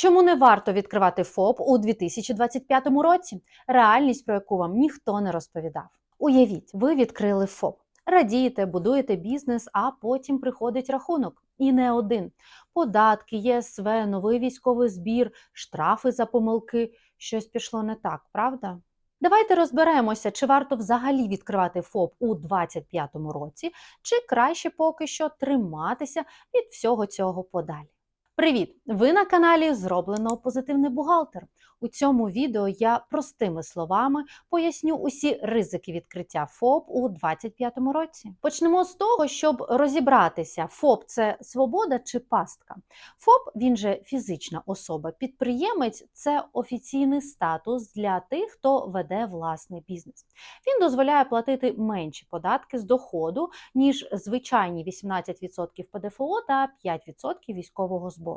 Чому не варто відкривати ФОП у 2025 році? Реальність, про яку вам ніхто не розповідав. Уявіть, ви відкрили ФОП, радієте, будуєте бізнес, а потім приходить рахунок. І не один. Податки, ЄСВ, новий військовий збір, штрафи за помилки. Щось пішло не так, правда? Давайте розберемося, чи варто взагалі відкривати ФОП у 2025 році, чи краще поки що триматися від всього цього подалі. Привіт! Ви на каналі Зроблено Позитивний бухгалтер. У цьому відео я простими словами поясню усі ризики відкриття ФОП у 2025 році. Почнемо з того, щоб розібратися, ФОП це свобода чи пастка. ФОП він же фізична особа. Підприємець це офіційний статус для тих, хто веде власний бізнес. Він дозволяє платити менші податки з доходу, ніж звичайні 18% ПДФО та 5% військового збору.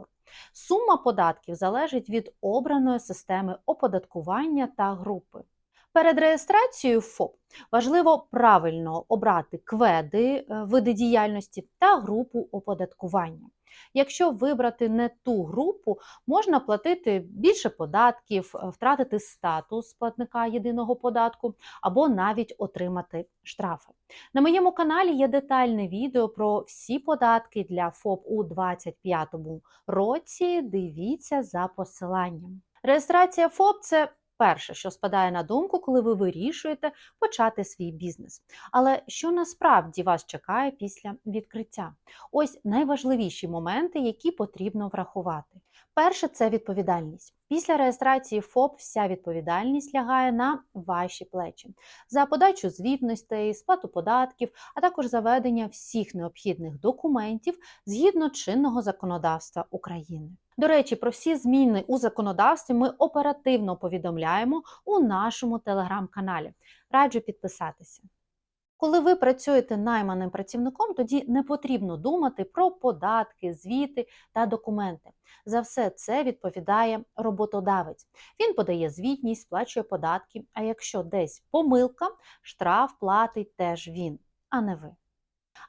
Сума податків залежить від обраної системи оподаткування та групи. Перед реєстрацією ФОП важливо правильно обрати кведи, е, види діяльності та групу оподаткування. Якщо вибрати не ту групу, можна платити більше податків, е, втратити статус платника єдиного податку або навіть отримати штрафи. На моєму каналі є детальне відео про всі податки для ФОП у 2025 році. Дивіться за посиланням. Реєстрація ФОП це перше, що спадає на думку, коли ви вирішуєте почати свій бізнес. Але що насправді вас чекає після відкриття? Ось найважливіші моменти, які потрібно врахувати. Перше це відповідальність. Після реєстрації ФОП вся відповідальність лягає на ваші плечі за подачу звітностей, сплату податків, а також заведення всіх необхідних документів згідно чинного законодавства України. До речі, про всі зміни у законодавстві ми оперативно повідомляємо у нашому телеграм-каналі. Раджу підписатися. Коли ви працюєте найманим працівником, тоді не потрібно думати про податки, звіти та документи. За все це відповідає роботодавець. Він подає звітність, сплачує податки. А якщо десь помилка, штраф платить теж він, а не ви.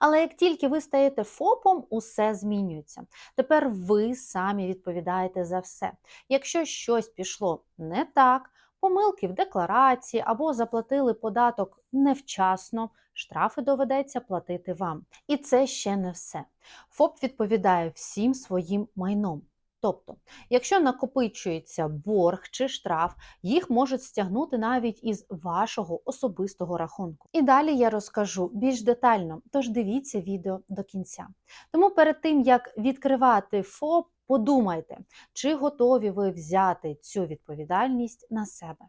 Але як тільки ви стаєте ФОПом, усе змінюється. Тепер ви самі відповідаєте за все. Якщо щось пішло не так, помилки в декларації або заплатили податок невчасно, штрафи доведеться платити вам. І це ще не все. ФОП відповідає всім своїм майном. Тобто, якщо накопичується борг чи штраф, їх можуть стягнути навіть із вашого особистого рахунку. І далі я розкажу більш детально, тож дивіться відео до кінця. Тому перед тим як відкривати ФОП, подумайте, чи готові ви взяти цю відповідальність на себе.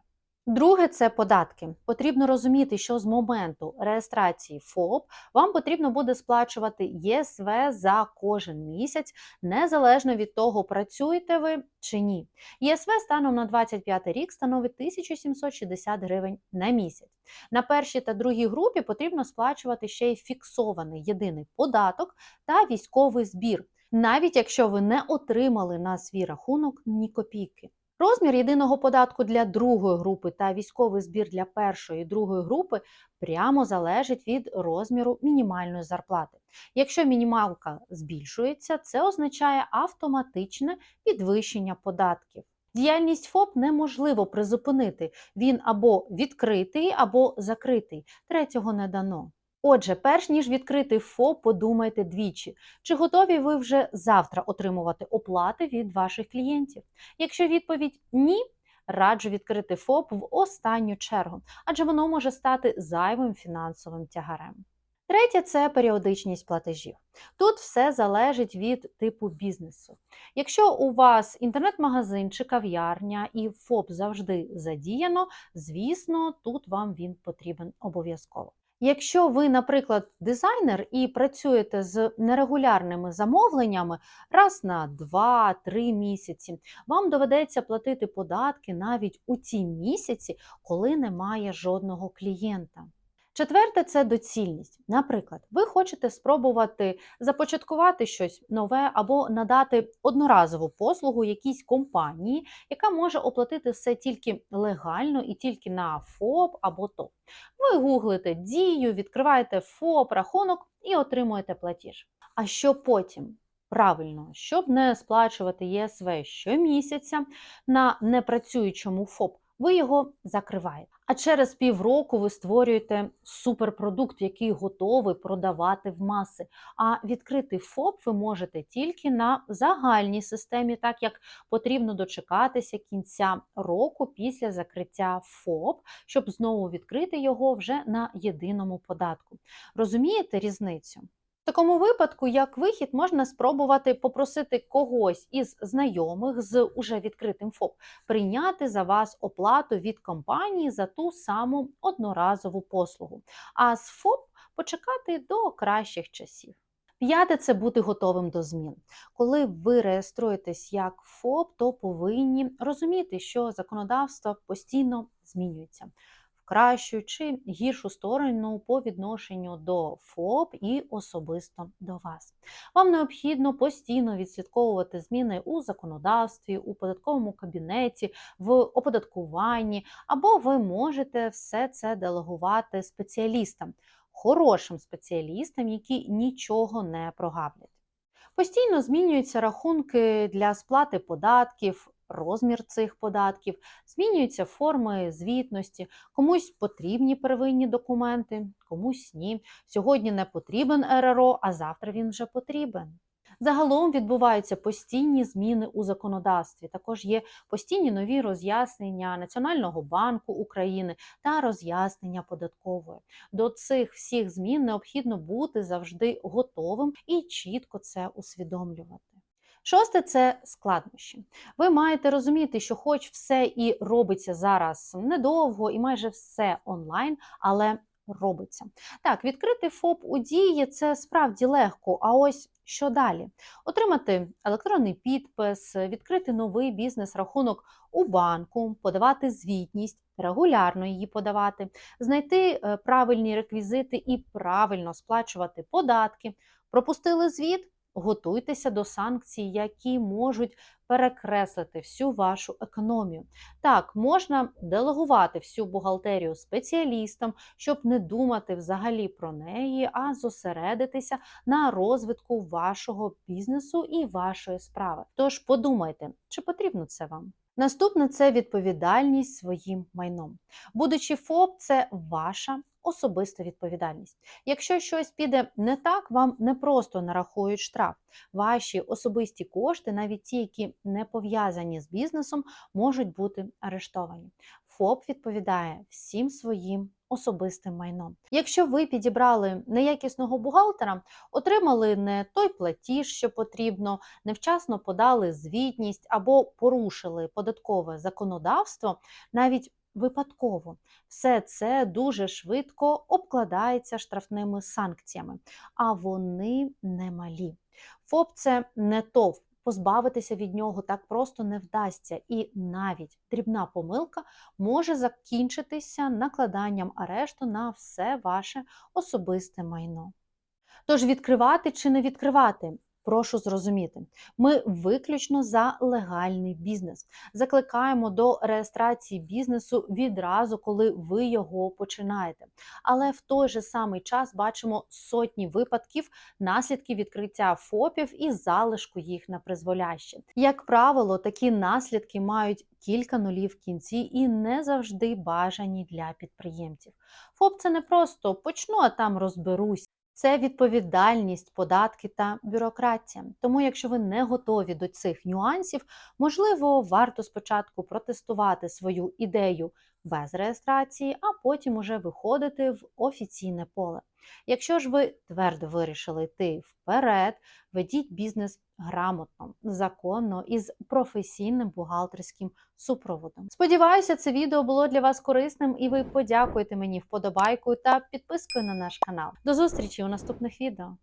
Друге це податки. Потрібно розуміти, що з моменту реєстрації ФОП вам потрібно буде сплачувати ЄСВ за кожен місяць, незалежно від того, працюєте ви чи ні. ЄСВ станом на 25 рік становить 1760 гривень на місяць. На першій та другій групі потрібно сплачувати ще й фіксований єдиний податок та військовий збір, навіть якщо ви не отримали на свій рахунок ні копійки. Розмір єдиного податку для другої групи та військовий збір для першої і другої групи прямо залежить від розміру мінімальної зарплати. Якщо мінімалка збільшується, це означає автоматичне підвищення податків. Діяльність ФОП неможливо призупинити. Він або відкритий, або закритий. Третього не дано. Отже, перш ніж відкрити ФОП, подумайте двічі, чи готові ви вже завтра отримувати оплати від ваших клієнтів. Якщо відповідь ні, раджу відкрити ФОП в останню чергу, адже воно може стати зайвим фінансовим тягарем. Третє це періодичність платежів. Тут все залежить від типу бізнесу. Якщо у вас інтернет-магазин чи кав'ярня і ФОП завжди задіяно, звісно, тут вам він потрібен обов'язково. Якщо ви, наприклад, дизайнер і працюєте з нерегулярними замовленнями раз на 2-3 місяці, вам доведеться платити податки навіть у ті місяці, коли немає жодного клієнта. Четверте це доцільність. Наприклад, ви хочете спробувати започаткувати щось нове або надати одноразову послугу якійсь компанії, яка може оплатити все тільки легально і тільки на ФОП або ТОП. Ви гуглите дію, відкриваєте ФОП, рахунок і отримуєте платіж. А що потім? Правильно, щоб не сплачувати ЄСВ щомісяця на непрацюючому ФОП, ви його закриваєте. А через півроку ви створюєте суперпродукт, який готовий продавати в маси. А відкрити ФОП ви можете тільки на загальній системі, так як потрібно дочекатися кінця року після закриття ФОП, щоб знову відкрити його вже на єдиному податку. Розумієте різницю? Такому випадку, як вихід, можна спробувати попросити когось із знайомих з уже відкритим ФОП прийняти за вас оплату від компанії за ту саму одноразову послугу, а з ФОП почекати до кращих часів. П'яте це бути готовим до змін. Коли ви реєструєтесь як ФОП, то повинні розуміти, що законодавство постійно змінюється кращу чи гіршу сторону по відношенню до ФОП і особисто до вас. Вам необхідно постійно відслідковувати зміни у законодавстві, у податковому кабінеті, в оподаткуванні, або ви можете все це делегувати спеціалістам, хорошим спеціалістам, які нічого не прогаблять. Постійно змінюються рахунки для сплати податків, розмір цих податків, змінюються форми звітності, комусь потрібні первинні документи, комусь ні. Сьогодні не потрібен РРО, а завтра він вже потрібен. Загалом відбуваються постійні зміни у законодавстві. Також є постійні нові роз'яснення Національного банку України та роз'яснення податкової. До цих всіх змін необхідно бути завжди готовим і чітко це усвідомлювати. Шосте це складнощі. Ви маєте розуміти, що, хоч все і робиться зараз недовго, і майже все онлайн, але робиться. Так, відкрити ФОП у дії це справді легко. А ось що далі? Отримати електронний підпис, відкрити новий бізнес-рахунок у банку, подавати звітність, регулярно її подавати, знайти е, правильні реквізити і правильно сплачувати податки. Пропустили звіт. Готуйтеся до санкцій, які можуть перекреслити всю вашу економію. Так, можна делегувати всю бухгалтерію спеціалістам, щоб не думати взагалі про неї, а зосередитися на розвитку вашого бізнесу і вашої справи. Тож подумайте, чи потрібно це вам? Наступне це відповідальність своїм майном. Будучи ФОП, це ваша особиста відповідальність. Якщо щось піде не так, вам не просто нарахують штраф. Ваші особисті кошти, навіть ті, які не пов'язані з бізнесом, можуть бути арештовані. ФОП відповідає всім своїм особистим майном. Якщо ви підібрали неякісного бухгалтера, отримали не той платіж, що потрібно, невчасно подали звітність або порушили податкове законодавство, навіть випадково. Все це дуже швидко обкладається штрафними санкціями, а вони немалі. ФОП це не ТОВ. Позбавитися від нього так просто не вдасться, і навіть дрібна помилка може закінчитися накладанням арешту на все ваше особисте майно. Тож відкривати чи не відкривати Прошу зрозуміти, ми виключно за легальний бізнес. Закликаємо до реєстрації бізнесу відразу, коли ви його починаєте. Але в той же самий час бачимо сотні випадків наслідків відкриття ФОПів і залишку їх на призволяще. Як правило, такі наслідки мають кілька нулів в кінці і не завжди бажані для підприємців. ФОП це не просто почну, а там розберусь це відповідальність, податки та бюрократія. Тому, якщо ви не готові до цих нюансів, можливо, варто спочатку протестувати свою ідею без реєстрації, а потім уже виходити в офіційне поле. Якщо ж ви твердо вирішили йти вперед, ведіть бізнес грамотно, законно і з професійним бухгалтерським супроводом. Сподіваюся, це відео було для вас корисним і ви подякуєте мені вподобайкою та підпискою на наш канал. До зустрічі у наступних відео.